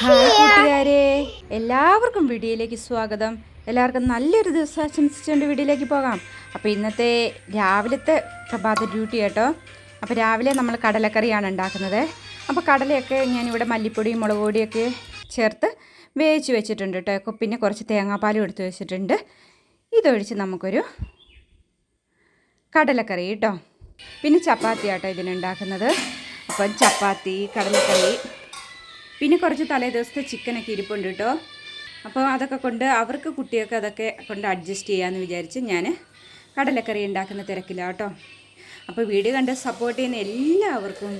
Hi കൂട്ടുകാരെ. എല്ലാവർക്കും വീഡിയോയിലേക്ക് സ്വാഗതം. എല്ലാവർക്കും നല്ലൊരു ദിവസം ആശംസിച്ചുകൊണ്ട് വീഡിയോയിലേക്ക് പോകാം. അപ്പോൾ ഇന്നത്തെ രാവിലത്തെ പ്രഭാത ഡ്യൂട്ടി കേട്ടോ. അപ്പോൾ രാവിലെ നമ്മൾ കടലക്കറിയാണ് ഉണ്ടാക്കുന്നത്. അപ്പോൾ കടലയൊക്കെ ഞാനിവിടെ മല്ലിപ്പൊടിയും മുളക് പൊടിയൊക്കെ ചേർത്ത് വേവിച്ച് വെച്ചിട്ടുണ്ട് കേട്ടോ. പിന്നെ കുറച്ച് തേങ്ങാപ്പാലും എടുത്ത് വെച്ചിട്ടുണ്ട്. ഇതൊഴിച്ച് നമുക്കൊരു കടലക്കറി കേട്ടോ. പിന്നെ ചപ്പാത്തി ആട്ടോ ഇതിനുണ്ടാക്കുന്നത് അപ്പം ചപ്പാത്തി കടലക്കറി പിന്നെ കുറച്ച് തലേ ദിവസത്തെ ചിക്കനൊക്കെ ഇരിപ്പുണ്ട് കേട്ടോ. അപ്പോൾ അതൊക്കെ കൊണ്ട് അവർക്ക് കുട്ടികൾക്ക് അതൊക്കെ കൊണ്ട് അഡ്ജസ്റ്റ് ചെയ്യാമെന്ന് വിചാരിച്ച് ഞാൻ കടലക്കറി ഉണ്ടാക്കുന്ന തിരക്കില്ല കേട്ടോ. അപ്പോൾ വീഡിയോ കണ്ട് സപ്പോർട്ട് ചെയ്യുന്ന എല്ലാവർക്കും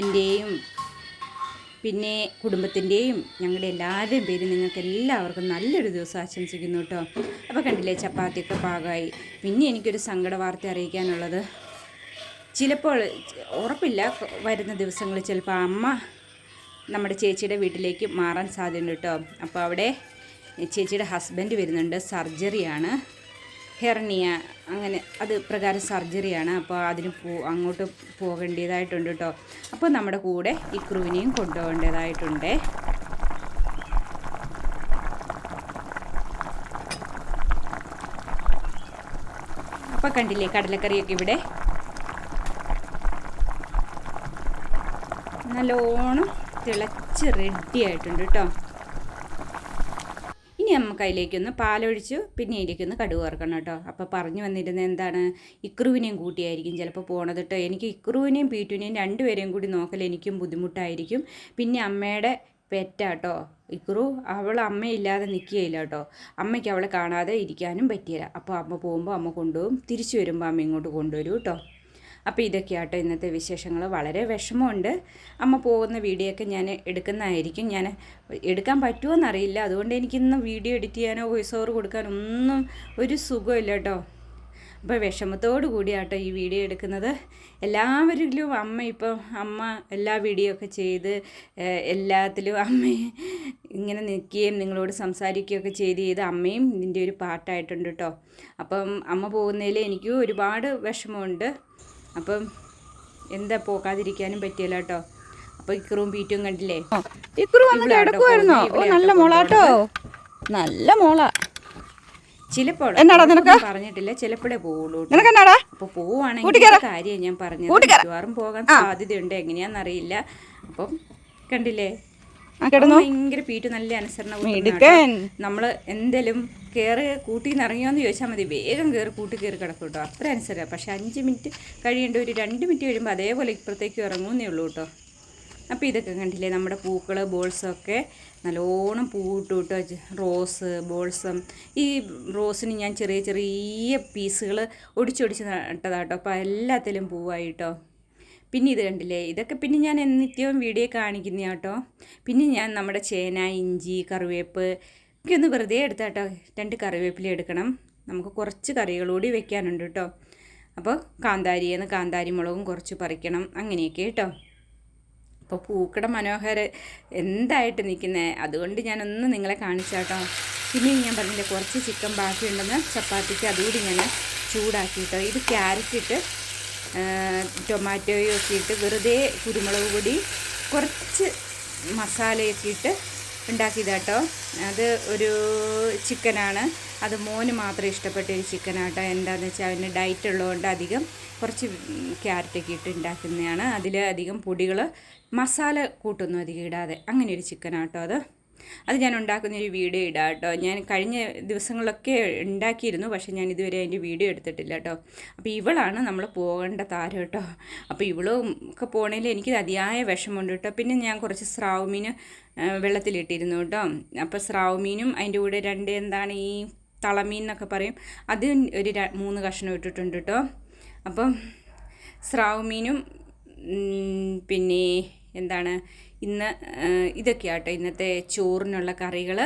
എന്റെയും പിന്നെ കുടുംബത്തിന്റെയും ഞങ്ങളുടെ എല്ലാവരുടെയും പേര് നിങ്ങൾക്ക് എല്ലാവർക്കും നല്ലൊരു ദിവസം ആശംസിക്കുന്നു കേട്ടോ. അപ്പോൾ കണ്ടില്ലേ ചപ്പാത്തിയൊക്കെ പാകമായി. പിന്നെ എനിക്കൊരു സങ്കട വാർത്ത അറിയിക്കാനുള്ളത്. ചിലപ്പോൾ ഉറപ്പില്ല വരുന്ന ദിവസങ്ങളിൽ ചിലപ്പോൾ അമ്മ നമ്മുടെ ചേച്ചിയുടെ വീട്ടിലേക്ക് മാറാൻ സാധ്യതയുണ്ട് കേട്ടോ. അപ്പോൾ അവിടെ ചേച്ചിയുടെ ഹസ്ബൻഡ് വരുന്നുണ്ട്. സർജറിയാണ്. ഹെർണിയ അങ്ങനെ അത് പ്രകാരം സർജറിയാണ്. അപ്പോൾ അതിന് പോ അങ്ങോട്ട് പോകേണ്ടതായിട്ടുണ്ട് കേട്ടോ. അപ്പോൾ നമ്മുടെ കൂടെ ഈ ക്രൂവിനെയും കൊണ്ടുപോകേണ്ടതായിട്ടുണ്ട്. അപ്പോൾ കണ്ടില്ലേ കടലക്കറിയൊക്കെ ഇവിടെ. നല്ലോണം തിളച്ച് റെഡി ആയിട്ടുണ്ട് കേട്ടോ ഇനി നമുക്ക് അതിലേക്കൊന്ന് പാലൊഴിച്ചു പിന്നെ അതിലേക്കൊന്ന് കടുക് ഓർക്കണം കേട്ടോ അപ്പോൾ പറഞ്ഞു വന്നിരുന്നത് എന്താണ്? ഇക്രുവിനെയും കൂട്ടിയായിരിക്കും ചിലപ്പോൾ പോണത് കേട്ടോ എനിക്ക് ഇക്രുവിനെയും പീറ്റുവിനെയും രണ്ടുപേരെയും കൂടി നോക്കൽ എനിക്കും ബുദ്ധിമുട്ടായിരിക്കും. പിന്നെ അമ്മയുടെ പെറ്റാട്ടോ ഇക്രു അവൾ അമ്മയില്ലാതെ നിൽക്കുകയില്ല കേട്ടോ അമ്മയ്ക്ക് അവളെ കാണാതെ ഇരിക്കാനും പറ്റിയില്ല. അപ്പോൾ അമ്മ പോകുമ്പോൾ അമ്മ കൊണ്ടുപോകും. തിരിച്ചു വരുമ്പോൾ അമ്മ ഇങ്ങോട്ട് കൊണ്ടുവരും കേട്ടോ അപ്പോൾ ഇതൊക്കെയാട്ടോ ഇന്നത്തെ വിശേഷങ്ങൾ വളരെ വിഷമമുണ്ട്. അമ്മ പോകുന്ന വീഡിയോ ഒക്കെ ഞാൻ എടുക്കുന്നതായിരിക്കും. ഞാൻ എടുക്കാൻ പറ്റുമോ എന്നറിയില്ല അതുകൊണ്ട് എനിക്കിന്ന് വീഡിയോ എഡിറ്റ് ചെയ്യാനോ വോയിസ് ഓവർ കൊടുക്കാനോ ഒന്നും ഒരു സുഖമില്ല കേട്ടോ. അപ്പോൾ വിഷമത്തോടു കൂടിയാട്ടോ ഈ വീഡിയോ എടുക്കുന്നത്. എല്ലാവരിലും അമ്മ ഇപ്പം അമ്മ എല്ലാ വീഡിയോ ഒക്കെ ചെയ്ത് എല്ലാത്തിലും അമ്മ ഇങ്ങനെ നിൽക്കുകയും നിങ്ങളോട് സംസാരിക്കുകയൊക്കെ ചെയ്ത് ചെയ്ത് അമ്മയും ഇതിന്റെ ഒരു പാർട്ടായിട്ടുണ്ട് കേട്ടോ. അപ്പം അമ്മ പോകുന്നതിൽ എനിക്കും ഒരുപാട് വിഷമമുണ്ട്. അപ്പം എന്താ പോകാതിരിക്കാനും പറ്റിയല്ല കേട്ടോ അപ്പൊ ഇക്കറും പീറ്റും കണ്ടില്ലേ? ഇക്കറും വന്നിട്ട് എടുക്കുമായിരുന്നോ ഓ നല്ല മോളാട്ടോ നല്ല മോളാ. ചിലപ്പോൾ? പറഞ്ഞിട്ടില്ല ചിലപ്പോഴേ പോവുള്ളൂ അപ്പൊ പോവാണെങ്കിൽ കാര്യം ഞാൻ പറഞ്ഞു മിക്കവാറും പോകാൻ സാധ്യതയുണ്ട്. എങ്ങനെയാണെന്നറിയില്ല അപ്പം കണ്ടില്ലേ? ഭയങ്കര പീറ്റ് നല്ല അനുസരണ നമ്മൾ എന്തേലും കയറി കൂട്ടിന്ന് ഇറങ്ങിയോന്ന് ചോദിച്ചാൽ മതി. വേഗം കയറി കൂട്ടി കയറി കിടക്കും കേട്ടോ അത്ര അനുസരിച്ച് പക്ഷേ അഞ്ച് മിനിറ്റ് കഴിയേണ്ട ഒരു രണ്ട് മിനിറ്റ് കഴിയുമ്പോൾ അതേപോലെ ഇപ്പുറത്തേക്ക് ഇറങ്ങുന്നേ ഉള്ളൂ കേട്ടോ അപ്പോൾ ഇതൊക്കെ കണ്ടില്ലേ? നമ്മുടെ പൂക്കൾ ബോൾസൊക്കെ നല്ലോണം പൂവിട്ടു കേട്ടോ റോസ് ബോൾസം. ഈ റോസിന് ഞാൻ ചെറിയ ചെറിയ പീസുകൾ ഒടിച്ചൊടിച്ച് നട്ടതാട്ടോ അപ്പോൾ എല്ലാത്തിലും പൂവായി കേട്ടോ പിന്നെ ഇത് കണ്ടില്ലേ? ഇതൊക്കെ പിന്നെ ഞാൻ നിത്യവും വീഡിയോ കാണിക്കുന്ന കേട്ടോ പിന്നെ ഞാൻ നമ്മുടെ ചേന ഇഞ്ചി കറിവേപ്പ് ഒക്കെ വെറുതെ വെറുതെ എടുത്താട്ടോ. രണ്ട് കറിവേപ്പില എടുക്കണം. നമുക്ക് കുറച്ച് കറികളൂടി വെക്കാനുണ്ട് കേട്ടോ അപ്പോൾ കാന്താരിയെന്ന് കാന്താരി മുളകും കുറച്ച് പറിക്കണം. അങ്ങനെയൊക്കെ കേട്ടോ അപ്പോൾ പൂക്കട മനോഹര എന്തായിട്ട് നിൽക്കുന്നത് അതുകൊണ്ട് ഞാനൊന്ന് നിങ്ങളെ കാണിച്ചാട്ടോ. പിന്നെ ഞാൻ പറഞ്ഞില്ല കുറച്ച് ചിക്കൻ ബാക്കിയുണ്ടെന്ന് ചപ്പാത്തിക്ക് അതുകൂടി ഞാൻ ചൂടാക്കിയിട്ടോ. ഇത് ക്യാരറ്റ് ഇട്ട് ടൊമാറ്റോയും ഒക്കെ ഇട്ട് വെറുതെ കുരുമുളക് പൊടി കുറച്ച് മസാലയൊക്കെ ഇട്ട് ഉണ്ടാക്കിയതാട്ടോ. അത് ഒരു ചിക്കനാണ്. അത് മോന് മാത്രം ഇഷ്ടപ്പെട്ട ഒരു ചിക്കനാട്ടോ. എന്താണെന്ന് വെച്ചാൽ അതിന് ഡയറ്റ് ഉള്ളതുകൊണ്ട് അധികം കുറച്ച് ക്യാരറ്റൊക്കെ ഇട്ട് ഉണ്ടാക്കുന്നതാണ്. അതിൽ അധികം പൊടികൾ മസാല കൂട്ടൊന്നും അധികം ഇടാതെ. അങ്ങനെ ഒരു ചിക്കനാട്ടോ അത്. അത് ഞാൻ ഉണ്ടാക്കുന്ന ഒരു വീഡിയോ ഇടാം കേട്ടോ. ഞാൻ കഴിഞ്ഞ ദിവസങ്ങളിലൊക്കെ ഉണ്ടാക്കിയിരുന്നു പക്ഷേ ഞാൻ ഇതുവരെ അതിന്റെ വീഡിയോ എടുത്തിട്ടില്ല കേട്ടോ. അപ്പോൾ ഇവളാണ് നമ്മൾ പോകേണ്ട താരം കേട്ടോ. അപ്പോൾ ഇവളും ഒക്കെ പോകണേൽ എനിക്ക് അതിയായ വിഷമമുണ്ട് കേട്ടോ. പിന്നെ ഞാൻ കുറച്ച് സ്രാവ് മീൻ വെള്ളത്തിലിട്ടിരുന്നു കേട്ടോ. അപ്പോൾ സ്രാവ് മീനും അതിന്റെ കൂടെ രണ്ട് എന്താണ് ഈ തളമീൻ എന്നൊക്കെ പറയും അത് ഒരു മൂന്ന് കഷ്ണം ഇട്ടിട്ടുണ്ട് കേട്ടോ. അപ്പം സ്രാവ് മീനും പിന്നെ എന്താണ്? ഇന്ന് ഇതൊക്കെയാട്ടോ ഇന്നത്തെ ചോറിനുള്ള കറികൾ.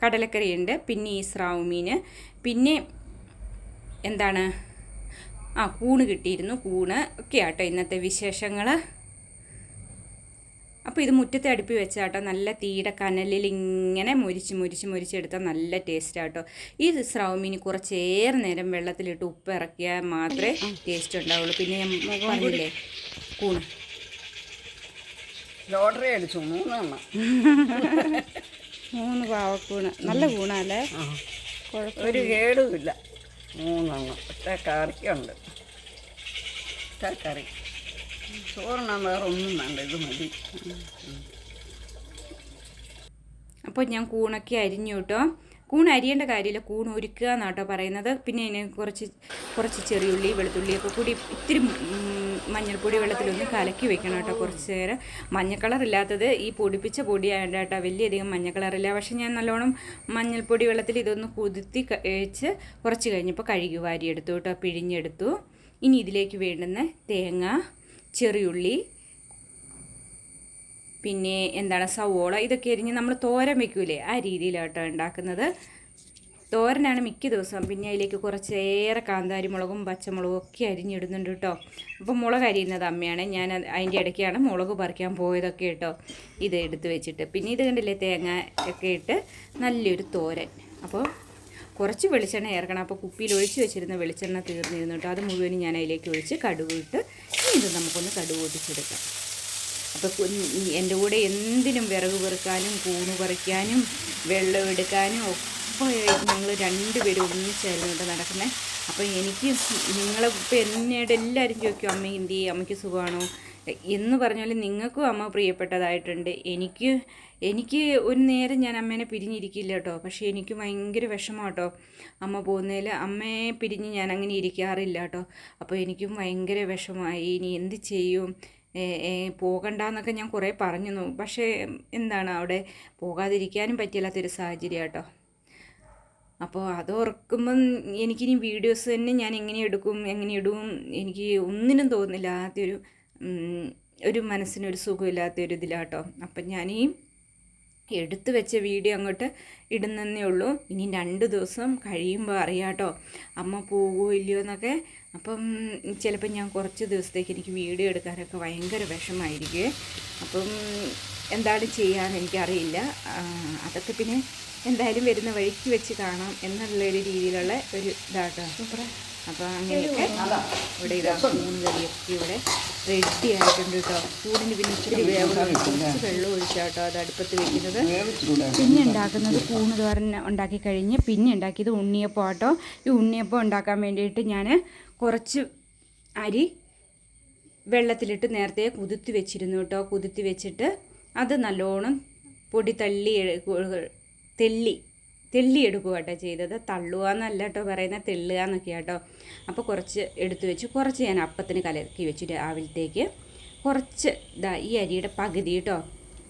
കടലക്കറിയുണ്ട് പിന്നെ ഈ സ്രാവ് മീൻ പിന്നെ എന്താണ്? ആ കൂണ് കിട്ടിയിരുന്നു കൂണ്. ഒക്കെ ആട്ടോ ഇന്നത്തെ വിശേഷങ്ങൾ. അപ്പോൾ ഇത് മുറ്റത്തെ അടുപ്പി വെച്ചാട്ടോ നല്ല തീയുടെ കനലിൽ ഇങ്ങനെ മുരിച്ച് മുരിച്ച് മുരിച്ചെടുത്താൽ നല്ല ടേസ്റ്റ് ആട്ടോ ഈ സ്രാവ് മീൻ കുറച്ചേറെ നേരം വെള്ളത്തിലിട്ട് ഉപ്പ് ഇറക്കിയാൽ മാത്രമേ ടേസ്റ്റ് ഉണ്ടാവുള്ളൂ. പിന്നെ ഞാൻ പറഞ്ഞില്ലേ കൂണ്. ലോട്ടറി അടിച്ചു മൂന്നെണ്ണം. മൂന്ന് പാവക്കൂണ്. നല്ല കൂണല്ലേ? ഒരു കേടുമില്ല. മൂന്നെണ്ണം. ഒറ്റ കറിക്കുണ്ട്. ഒറ്റ കറി. ചോറിനാൻ വേറെ ഒന്നും വേണ്ട ഇത് മതി. അപ്പോൾ ഞാൻ കൂണൊക്കെ അരിഞ്ഞു കേട്ടോ. കൂൺ അരിയേണ്ട കാര്യമില്ല. കൂൺ ഒരുക്കുക എന്നാട്ടോ പറയുന്നത്. പിന്നെ ഇതിന് കുറച്ച് കുറച്ച് ചെറിയുള്ളി വെളുത്തുള്ളിയൊക്കെ കൂടി ഇത്തിരി മഞ്ഞൾപ്പൊടി വെള്ളത്തിലൊന്ന് കലക്കി വെക്കണം കേട്ടോ കുറച്ച് നേരം. മഞ്ഞ കളർ ഇല്ലാത്തത് ഈ പൊടിപ്പിച്ച പൊടിയായതുകൊണ്ട് കേട്ടോ വലിയധികം മഞ്ഞ കളറില്ല പക്ഷേ ഞാൻ നല്ലോണം മഞ്ഞൾപ്പൊടി വെള്ളത്തിൽ ഇതൊന്ന് കുതിർത്തി കഴിച്ച് കുറച്ച് കഴിഞ്ഞപ്പോൾ കഴുകി വാരിയെടുത്തു കേട്ടോ പിഴിഞ്ഞെടുത്തു. ഇനി ഇതിലേക്ക് വേണ്ടുന്ന തേങ്ങ ചെറിയുള്ളി പിന്നെ എന്താണ് സവോള ഇതൊക്കെ അരിഞ്ഞ് നമ്മൾ തോരൻ വെക്കൂലേ ആ രീതിയിലാട്ടോ ഉണ്ടാക്കുന്നത്. തോരനാണ് മിക്ക ദിവസവും. പിന്നെ അതിലേക്ക് കുറച്ചേറെ കാന്താരി മുളകും പച്ചമുളകും ഒക്കെ അരിഞ്ഞിടുന്നുണ്ട് കേട്ടോ. അപ്പോൾ മുളക് അരിയുന്നത് അമ്മയാണ്. ഞാൻ അത് അതിന്റെ ഇടയ്ക്കാണ് മുളക് പറിക്കാൻ പോയതൊക്കെ കേട്ടോ. ഇത് എടുത്ത് വെച്ചിട്ട്. പിന്നെ ഇത് കണ്ടില്ലേ തേങ്ങ ഒക്കെ ഇട്ട് നല്ലൊരു തോരൻ. അപ്പോൾ കുറച്ച് വെളിച്ചെണ്ണ ചേർക്കണം. അപ്പോൾ കുപ്പിയിൽ ഒഴിച്ച് വെച്ചിരുന്ന വെളിച്ചെണ്ണ തീർന്നിരുന്നു കേട്ടോ. അത് മുഴുവനും ഞാൻ അതിലേക്ക് ഒഴിച്ച് കടുക് ഇട്ട് ഇത് നമുക്കൊന്ന് കടുക് പൊട്ടിച്ചെടുക്കാം. അപ്പോൾ എന്റെ കൂടെ എന്തിനും വിറക് പെറുക്കാനും കൂണ് പറിക്കാനും വെള്ളം എടുക്കാനും ഒക്കെ ഞങ്ങൾ രണ്ടുപേരും ഒന്നിച്ചായിരുന്നു ഇവിടെ നടക്കുന്നത് അപ്പോൾ എനിക്ക് നിങ്ങളെ ഇപ്പം എന്നോട് എല്ലാവരും ചോദിക്കും അമ്മ എന്ത് അമ്മയ്ക്ക് സുഖമാണോ എന്ന് പറഞ്ഞാലും നിങ്ങൾക്കും അമ്മ പ്രിയപ്പെട്ടതായിട്ടുണ്ട്. എനിക്ക് എനിക്ക് ഒരു നേരം ഞാൻ അമ്മേനെ പിരിഞ്ഞിരിക്കില്ല കേട്ടോ. പക്ഷേ എനിക്ക് ഭയങ്കര വിഷമം കേട്ടോ അമ്മ പോകുന്നതിൽ അമ്മയെ പിരിഞ്ഞ് ഞാൻ അങ്ങനെ ഇരിക്കാറില്ല കേട്ടോ. അപ്പോൾ എനിക്കും ഭയങ്കര വിഷമമായി. ഇനി എന്ത് ചെയ്യും? ഏ, എന്നൊക്കെ ഞാൻ കുറേ പറഞ്ഞു പക്ഷേ എന്താണ് അവിടെ പോകാതിരിക്കാനും പറ്റില്ലാത്തൊരു സാഹചര്യം കേട്ടോ അപ്പോൾ അത് ഓർക്കുമ്പം എനിക്കിനി വീഡിയോസ് തന്നെ ഞാൻ എങ്ങനെ എടുക്കും എങ്ങനെ ഇടും എനിക്ക് ഒന്നിനും തോന്നില്ലാത്തൊരു ഉം, ഒരു മനസ്സിനൊരു സുഖമില്ലാത്തൊരു ഇതിലാട്ടോ. അപ്പം ഞാൻ ഈ എടുത്തു വെച്ച വീഡിയോ അങ്ങോട്ട് ഇടുന്നതേ ഉള്ളൂ. ഇനി രണ്ട് ദിവസം കഴിയുമ്പോൾ അറിയാട്ടോ. അമ്മ പോകുമോ ഇല്ലയോ എന്നൊക്കെ. അപ്പം ചിലപ്പോൾ ഞാൻ കുറച്ച് ദിവസത്തേക്ക് എനിക്ക് വീഡിയോ എടുക്കാനൊക്കെ ഭയങ്കര വിഷമായിരിക്കും അപ്പം എന്താണ് ചെയ്യാമെന്ന് എനിക്കറിയില്ല. അതൊക്കെ പിന്നെ എന്തായാലും വരുന്ന വഴിക്ക് വെച്ച് കാണാം എന്നുള്ളൊരു രീതിയിലുള്ള ഒരു ഇതാട്ടോ. അപ്പോൾ അങ്ങനെയൊക്കെ ഇവിടെ ഇതാ മൂന്ന് കറിയൊക്കെ ഇവിടെ റെഡി ആയിട്ടുണ്ട് കേട്ടോ ചൂടിന് പിന്നെ ഇച്ചിരി വേവ് കുറച്ച് വെള്ളം ഒഴിച്ചാട്ടോ അത് അടുപ്പത്ത് വെക്കുന്നത്. പിന്നെ ഉണ്ടാക്കുന്നത് കൂണ് തോരൻ ഉണ്ടാക്കി കഴിഞ്ഞ് പിന്നെ ഉണ്ടാക്കിയത് ഉണ്ണിയപ്പം ആട്ടോ. ഈ ഉണ്ണിയപ്പം ഉണ്ടാക്കാൻ വേണ്ടിയിട്ട് ഞാൻ കുറച്ച് അരി വെള്ളത്തിലിട്ട് നേരത്തെ കുതിർത്തി വെച്ചിരുന്നു കേട്ടോ കുതിർത്തി വെച്ചിട്ട് അത് നല്ലോണം പൊടി തള്ളി തെള്ളി തെള്ളി എടുക്കുക കേട്ടോ ചെയ്തത്. തള്ളുക എന്നല്ല കേട്ടോ പറയുന്നത് തെള്ളുക എന്നൊക്കെയാണ് കേട്ടോ അപ്പോൾ കുറച്ച് എടുത്തു വെച്ച്. കുറച്ച് ഞാൻ അപ്പത്തിന് കലക്കി വെച്ചു രാവിലത്തേക്ക്. കുറച്ച് ഇതാ ഈ അരിയുടെ പകുതി കേട്ടോ.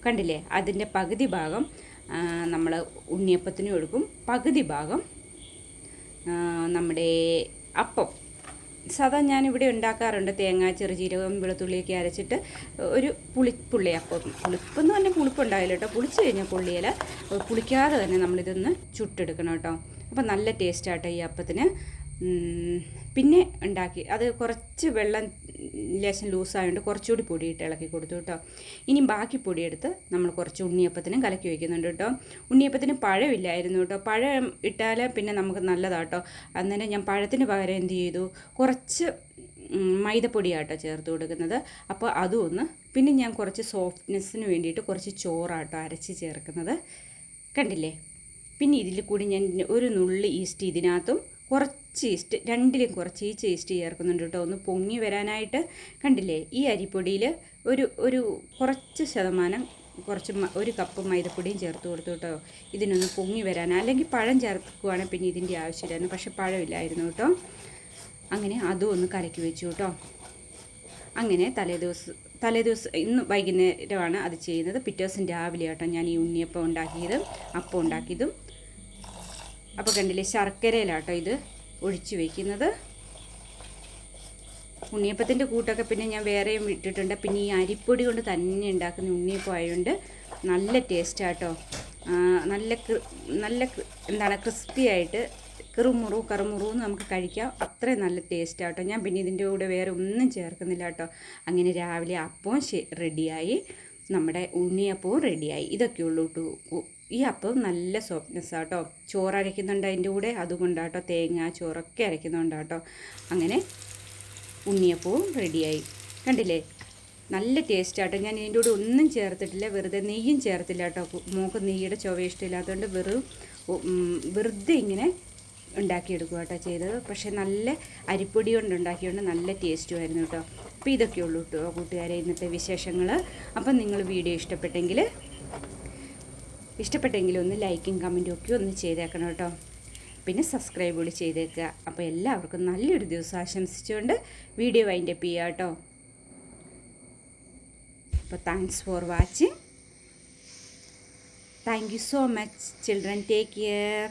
കണ്ടില്ലേ? അതിന്റെ പകുതി ഭാഗം നമ്മൾ ഉണ്ണിയപ്പത്തിനും എടുക്കും. പകുതി ഭാഗം നമ്മുടെ അപ്പം. സാധാ ഞാനിവിടെ ഉണ്ടാക്കാറുണ്ട് തേങ്ങ ചെറുജീരകം വെളുത്തുള്ളിയൊക്കെ അരച്ചിട്ട് ഒരു പുളി പുള്ളിയപ്പം പുളിപ്പെന്ന് പറഞ്ഞാൽ പുളിപ്പുണ്ടാവില്ല കേട്ടോ. പുളിച്ച് കഴിഞ്ഞാൽ പുള്ളിയില പുളിക്കാതെ തന്നെ നമ്മളിതൊന്ന് ചുട്ടെടുക്കണം കേട്ടോ. അപ്പം നല്ല ടേസ്റ്റ് ആട്ടോ ഈ അപ്പത്തിന്. പിന്നെ ഉണ്ടാക്കി അത് കുറച്ച് വെള്ളം ലേശം ലൂസായതുകൊണ്ട് കുറച്ചുകൂടി പൊടിയിട്ട് ഇളക്കി കൊടുത്തു കേട്ടോ ഇനി ബാക്കി പൊടിയെടുത്ത് നമ്മൾ കുറച്ച് ഉണ്ണിയപ്പത്തിനും കലക്കി വയ്ക്കുന്നുണ്ട് കേട്ടോ ഉണ്ണിയപ്പത്തിന് പഴമില്ലായിരുന്നു കേട്ടോ പഴം ഇട്ടാൽ പിന്നെ നമുക്ക് നല്ലതാട്ടോ അന്നേരം ഞാൻ പഴത്തിന് പകരം എന്ത് ചെയ്തു? കുറച്ച് മൈദപ്പൊടിയാട്ടോ ചേർത്ത് കൊടുക്കുന്നത്. അപ്പോൾ അതും ഒന്ന് പിന്നെ ഞാൻ കുറച്ച് സോഫ്റ്റ്നെസ്സിന് വേണ്ടിയിട്ട് കുറച്ച് ചോറാട്ടോ അരച്ച് ചേർക്കുന്നത്. കണ്ടില്ലേ? പിന്നെ ഇതിൽ കൂടി ഞാൻ ഒരു നുള്ളി ഈസ്റ്റ് ഇതിനകത്തും കുറച്ച് ഈസ്റ്റ് രണ്ടിലും കുറച്ച് ഈ ഈസ്റ്റ് ചേർക്കുന്നുണ്ട് കേട്ടോ. ഒന്ന് പൊങ്ങി വരാനായിട്ട് കണ്ടില്ലേ? ഈ അരിപ്പൊടിയിൽ ഒരു ഒരു കുറച്ച് ശതമാനം കുറച്ച് ഒരു കപ്പ് മൈദപ്പൊടിയും ചേർത്ത് കൊടുത്തു കേട്ടോ. ഇതിനൊന്ന് പൊങ്ങി വരാൻ അല്ലെങ്കിൽ പഴം ചേർക്കുവാണെങ്കിൽ പിന്നെ ഇതിന്റെ ആവശ്യമില്ലായിരുന്നു. പക്ഷെ പഴമില്ലായിരുന്നു കേട്ടോ. അങ്ങനെ അതും ഒന്ന് കലക്കി വെച്ചു കേട്ടോ. അങ്ങനെ തലേദിവസം തലേദിവസം ഇന്ന് വൈകുന്നേരമാണ് അത് ചെയ്യുന്നത്. പിറ്റേ ദിവസം രാവിലെ കേട്ടോ ഞാൻ ഈ ഉണ്ണിയപ്പം ഉണ്ടാക്കിയതും അപ്പം ഉണ്ടാക്കിയതും അപ്പോൾ കണ്ടില്ലേ ശർക്കരയിലാട്ടോ ഇത് ഒഴിച്ച് വയ്ക്കുന്നത് ഉണ്ണിയപ്പത്തിന്റെ കൂട്ടൊക്കെ പിന്നെ ഞാൻ വേറെയും ഇട്ടിട്ടുണ്ട്. പിന്നെ ഈ അരിപ്പൊടി കൊണ്ട് തന്നെ ഉണ്ടാക്കുന്ന ഉണ്ണിയപ്പം ആയതുകൊണ്ട് നല്ല ടേസ്റ്റാട്ടോ നല്ല നല്ല എന്താണ് ക്രിസ്പി ആയിട്ട് കറുമുറു കറുമുറു എന്ന് നമുക്ക് കഴിക്കാം. അത്രയും നല്ല ടേസ്റ്റാട്ടോ ഞാൻ പിന്നെ ഇതിന്റെ കൂടെ വേറെ ഒന്നും ചേർക്കുന്നില്ല കേട്ടോ. അങ്ങനെ രാവിലെ അപ്പവും റെഡിയായി നമ്മുടെ ഉണ്ണിയപ്പവും റെഡിയായി. ഇതൊക്കെയുള്ളൂ കേട്ടോ ഈ അപ്പം നല്ല സോഫ്റ്റ്നെസ് ആട്ടോ. ചോറ് അരയ്ക്കുന്നുണ്ട് അതിന്റെ കൂടെ. അതുകൊണ്ടാട്ടോ തേങ്ങ ചോറൊക്കെ അരയ്ക്കുന്നുണ്ടാട്ടോ. അങ്ങനെ ഉണ്ണിയപ്പവും റെഡിയായി. കണ്ടില്ലേ? നല്ല ടേസ്റ്റാട്ടോ ഞാൻ ഇതിന്റെ കൂടെ ഒന്നും ചേർത്തിട്ടില്ല. വെറുതെ നെയ്യും ചേർത്തില്ല കേട്ടോ മോക്ക് നെയ്യുടെ ചുവ ഇഷ്ടമില്ലാത്തതുകൊണ്ട് വെറും വെറുതെ ഇങ്ങനെ ഉണ്ടാക്കിയെടുക്കുക കേട്ടോ ചെയ്തത്. പക്ഷേ നല്ല അരിപ്പൊടി കൊണ്ട് ഉണ്ടാക്കിയതുകൊണ്ട് നല്ല ടേസ്റ്റുമായിരുന്നു കേട്ടോ. അപ്പോൾ ഇതൊക്കെ ഉള്ളൂ കേട്ടോ കൂട്ടുകാരെ ഇന്നത്തെ വിശേഷങ്ങൾ. അപ്പം നിങ്ങൾ വീഡിയോ ഇഷ്ടപ്പെട്ടെങ്കിൽ ഇഷ്ടപ്പെട്ടെങ്കിൽ ഒന്ന് ലൈക്കും കമന്റും ഒക്കെ ഒന്ന് ചെയ്തേക്കണം കേട്ടോ. പിന്നെ സബ്സ്ക്രൈബ് കൂടി ചെയ്തേക്കുക. അപ്പോൾ എല്ലാവർക്കും നല്ലൊരു ദിവസം ആശംസിച്ചുകൊണ്ട് വീഡിയോ വൈൻഡപ്പ് ചെയ്യുക കേട്ടോ. അപ്പോൾ thanks for watching thank you so much children take care